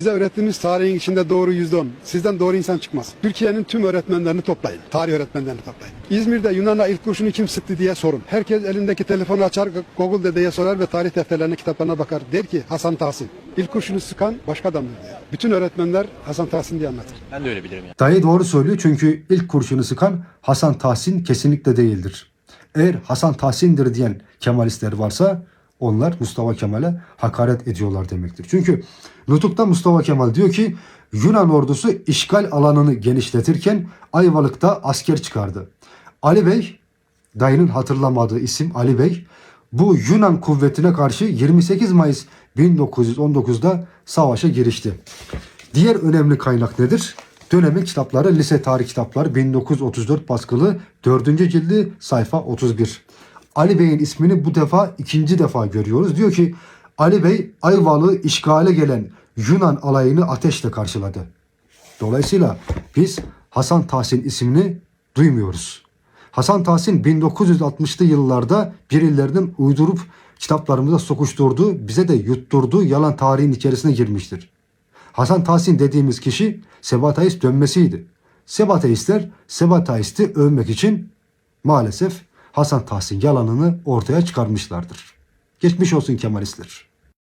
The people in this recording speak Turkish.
Size öğrettiğiniz tarihin içinde doğru yüzde on. Sizden doğru insan çıkmaz. Türkiye'nin tüm öğretmenlerini toplayın. Tarih öğretmenlerini toplayın. İzmir'de Yunan'a ilk kurşunu kim sıktı diye sorun. Herkes elindeki telefonu açar Google dedeye sorar ve tarih defterlerine kitaplarına bakar. Der ki Hasan Tahsin. İlk kurşunu sıkan başka adamdır diye. Bütün öğretmenler Hasan Tahsin diye anlatır. Ben de öyle bilirim yani. Dayı doğru söylüyor çünkü ilk kurşunu sıkan Hasan Tahsin kesinlikle değildir. Eğer Hasan Tahsin'dir diyen Kemalistler varsa onlar Mustafa Kemal'e hakaret ediyorlar demektir. Çünkü Nutuk'ta Mustafa Kemal diyor ki Yunan ordusu işgal alanını genişletirken Ayvalık'ta asker çıkardı. Ali Bey, dayının hatırlamadığı isim Ali Bey, bu Yunan kuvvetine karşı 28 Mayıs 1919'da savaşa girişti. Diğer önemli kaynak nedir? Dönemin kitapları lise tarih kitapları 1934 baskılı 4. cildi sayfa 31. Ali Bey'in ismini bu defa ikinci defa görüyoruz. Diyor ki Ali Bey Ayvalık'ı işgale gelen Yunan alayını ateşle karşıladı. Dolayısıyla biz Hasan Tahsin ismini duymuyoruz. Hasan Tahsin 1960'lı yıllarda birilerinin uydurup kitaplarımıza sokuşturduğu, bize de yutturduğu yalan tarihin içerisine girmiştir. Hasan Tahsin dediğimiz kişi Sebataist dönmesiydi. Sebataistler Sebataisti övmek için maalesef Hasan Tahsin yalanını ortaya çıkarmışlardır. Geçmiş olsun Kemalistler.